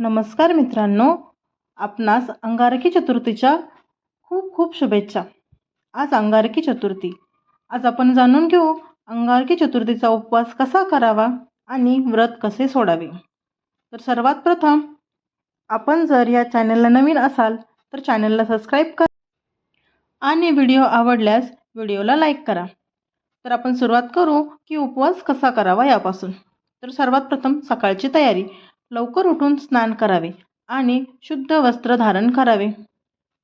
नमस्कार मित्रांनो. आपणास अंगारकी चतुर्थीच्या खूप खूप शुभेच्छा. आज अंगारकी चतुर्थी. आज आपण जाणून घेऊ अंगारकी चतुर्थीचा उपवास कसा करावा आणि व्रत कसे सोडावे. तर सर्वात प्रथम आपण जर या चॅनलला नवीन असाल तर चॅनलला सबस्क्राईब करा आणि व्हिडिओ आवडल्यास व्हिडिओला लाईक करा. तर आपण सुरुवात करू की उपवास कसा करावा यापासून. तर सर्वात प्रथम सकाळची तयारी. लवकर उठून स्नान करावे आणि शुद्ध वस्त्र धारण करावे.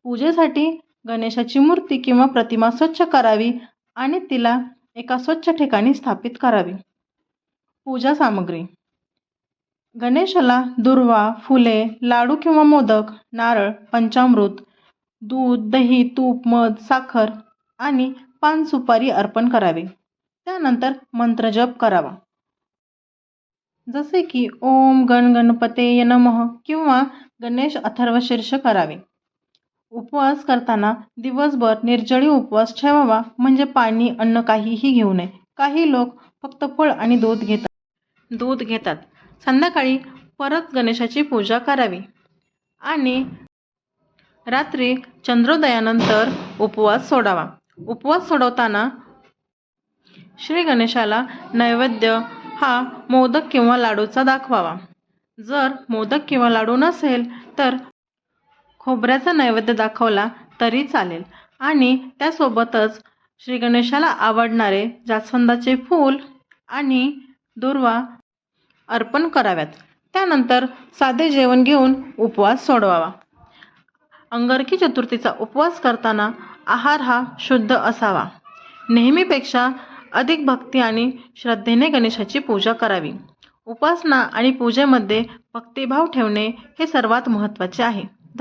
पूजेसाठी गणेशाची मूर्ती किंवा प्रतिमा स्वच्छ करावी आणि तिला एका स्वच्छ ठिकाणी स्थापित करावी. पूजा सामग्री. गणेशाला दुर्वा फुले लाडू किंवा मोदक नारळ पंचामृत दूध दही तूप मध साखर आणि पान सुपारी अर्पण करावे. त्यानंतर मंत्रजप करावा. जसे की ओम गण गणपते नमः किंवा गणेश अथर्वशीर्ष करावे. उपवास करताना दिवसभर निर्जळी उपवास ठेवावा म्हणजे पाणी अन्न काहीही घेऊ नये. काही लोक फक्त फळ आणि दूध घेतात. दूध घेतात. संध्याकाळी परत गणेशाची पूजा करावी. आणि रात्री चंद्रोदयानंतर उपवास सोडावा. उपवास सोडवताना श्री गणेशाला नैवेद्य हा मोदक किंवा लाडूचा दाखवावा. जर मोदक किंवा लाडू नसेल तर खोबऱ्याचा नैवेद्य दाखवला तरी चालेल. आणि त्यासोबतच श्री गणेशाला आवडणारे जास्वंदाचे फूल आणि दुर्वा अर्पण कराव्यात. त्यानंतर साधे जेवण घेऊन उपवास सोडवावा. अंगरकी चतुर्थीचा उपवास करताना आहार हा शुद्ध असावा. नेहमीपेक्षा अधिक भक्ती आणि श्रद्धेने गणेशाची पूजा करावी. उपासना आणि पूजेमध्ये भक्तिभाव ठेवणे हे सर्वात महत्त्वाचे आहे.